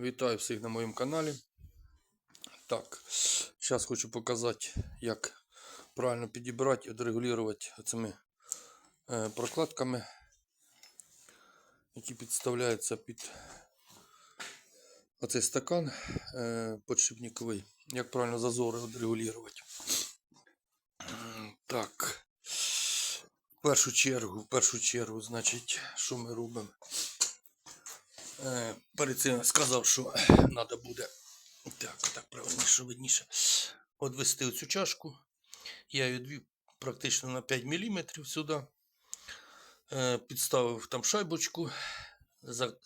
Вітаю всіх на моєму каналі. Так, зараз хочу показати, як правильно підібрати і відрегулювати цими е, прокладками, які підставляються під оцей стакан е, подшипниковий. Як правильно зазори відрегулювати. Так. В першу чергу, в першу чергу, значить, що ми робимо? Е, перед цим сказав, що треба буде так, так правильніше, видніше. Одвести оцю чашку. Я її відвів практично на 5 мм сюди. Е, підставив там шайбочку,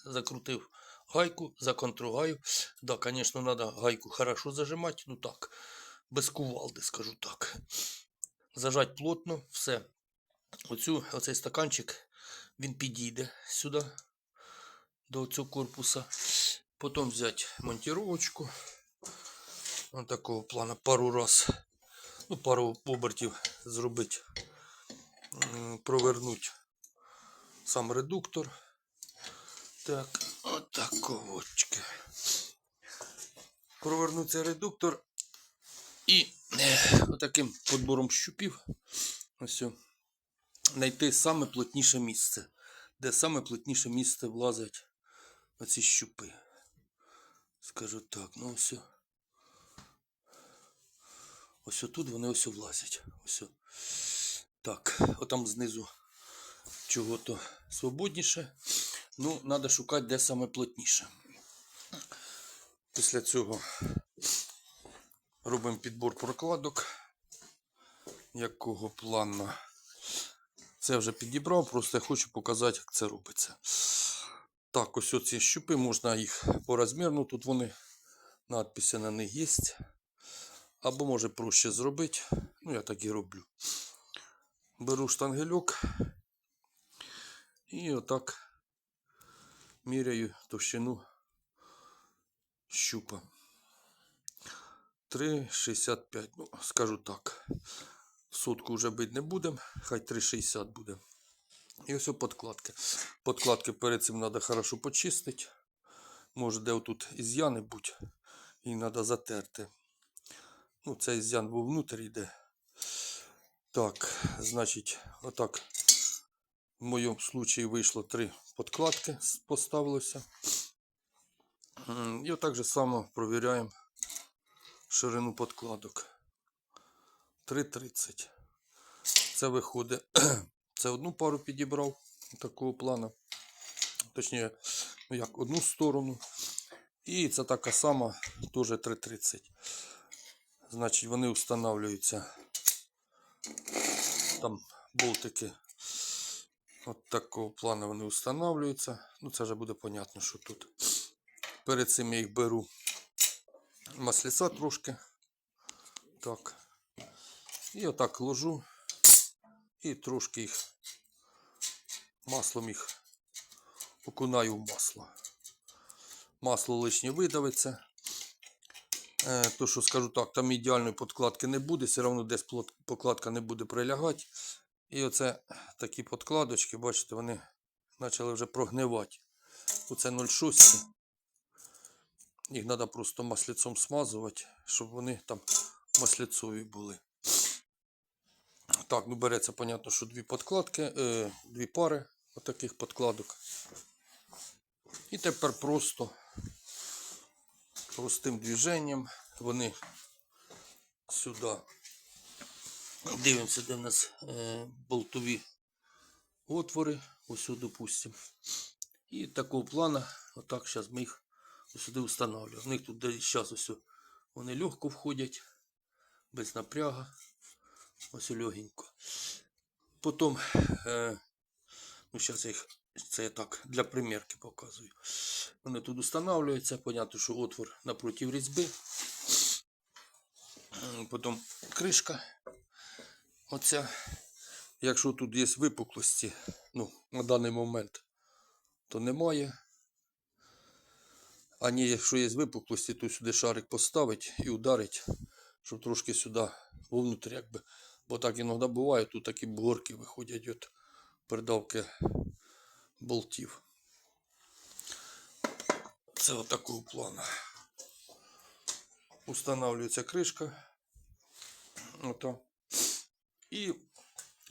закрутив гайку, законтрогаю. Да, звісно, треба гайку хорошо зажимати, ну так, без кувалди, скажу так. Зажать плотно, все. Оцю, оцей стаканчик, він підійде сюди до цього корпуса. Потім взяти монтировочку. Ось такого плану пару раз. Ну, пару обертів зробити. Провернути сам редуктор. Так, отаковочки. Провернути цей редуктор. І е, отаким подбором щупів. Ось. Знайти саме плотніше місце. Де саме плотніше місце влазить оці щупи. Скажу так, ну ось. Ось тут вони ось влазять. Ось. Так, отам знизу чого-то свободніше. Ну, треба шукати, де саме плотніше. Після цього робимо підбор прокладок. Якого плану? Це вже підібрав, просто я хочу показати, як це робиться. Так, ось оці щупи, можна їх порозмірно, тут вони, надписи на них є. Або може проще зробити. Ну, я так і роблю. Беру штангельок і отак міряю товщину щупа. 3,65. Ну, скажу так. Сотку вже бити не будемо, хай 3,60 буде. І ось подкладки. Подкладки перед цим треба хорошо почистити. Може, де отут із'яни будь, і треба затерти. Ну, цей із'ян був внутрі йде. Так, значить, отак. В моєму случаї вийшло три подкладки, поставилося. І отак же само провіряємо ширину подкладок. 3,30. Це виходить. Це одну пару підібрав такого плану. Точніше, ну як одну сторону. І це така сама, теж 3,30. Значить, вони встановлюються. Там болтики от такого плану вони встановлюються. Ну, це вже буде понятно, що тут. Перед цим я їх беру масліця трошки. Так. І отак ложу. І трошки їх маслом їх окунаю в масло. Масло лишнє видавиться. Е, то, що скажу так, там ідеальної подкладки не буде, все одно десь подкладка не буде прилягати. І оце такі подкладочки, бачите, вони почали вже прогнивати. Оце 0,6. Їх треба просто маслицом смазувати, щоб вони там маслицові були. Так, ну береться, понятно, що дві подкладки, е, дві пари отаких подкладок. І тепер просто простим движенням вони сюди. Дивимося, де в нас е, болтові отвори. Ось, допустимо. І такого плана, отак зараз ми їх сюди встановлюємо. В них тут зараз ось вони легко входять, без напряга. Ось легенько. Потім, е, ну зараз їх, це я так для примірки показую. Вони тут встановлюються, понятно, що отвор напроти різьби. Потім кришка. Оця. Якщо тут є випуклості, ну, на даний момент, то немає. А ні, якщо є випуклості, то сюди шарик поставить і ударить, щоб трошки сюди вовнутрь, якби. Бо так іноді буває, тут такі бугорки виходять від передавки болтів. Це отакого плану. Устанавливається кришка. Ото. І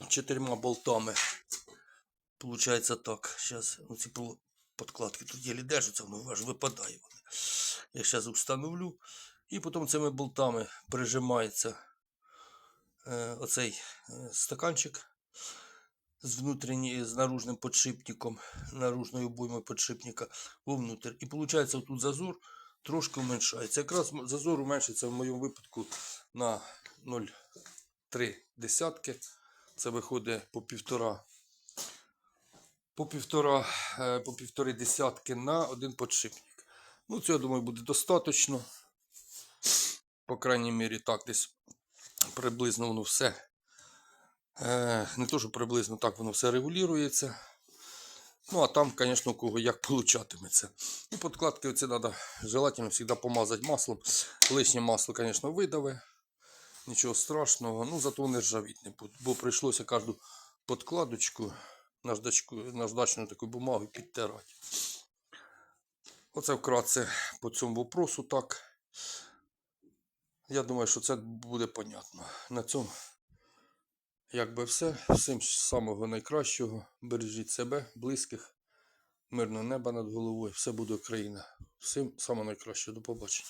чотирма болтами. Получається так. Зараз пол- подкладки тут єлі держаться, воно аж випадає. Я зараз встановлю. І потім цими болтами прижимається оцей е, стаканчик з внутрішньою, з наружним подшипником, наружною обоймою подшипника вовнутрь. І виходить, тут зазор трошки уменьшається. Якраз зазор уменшиться в моєму випадку на 0,3 десятки. Це виходить по півтора. По півтора, е, по півтори десятки на один подшипник. Ну, це, я думаю, буде достатньо. По крайній мірі, так, десь приблизно воно все. Е, не то, що приблизно так воно все регулюється. Ну, а там, звісно, у кого як получатиметься. І подкладки оці треба желательно завжди помазати маслом. Лишнє масло, звісно, видаве. Нічого страшного. Ну, зато не ржавіть не буде. Бо прийшлося кожну подкладочку, наждачку, наждачну таку бумагу підтирати. Оце вкратце по цьому вопросу так. Я думаю, що це буде понятно. На цьому якби все. Всім самого найкращого. Бережіть себе, близьких, мирного неба над головою. Все буде Україна. Всім самого найкращого. До побачення.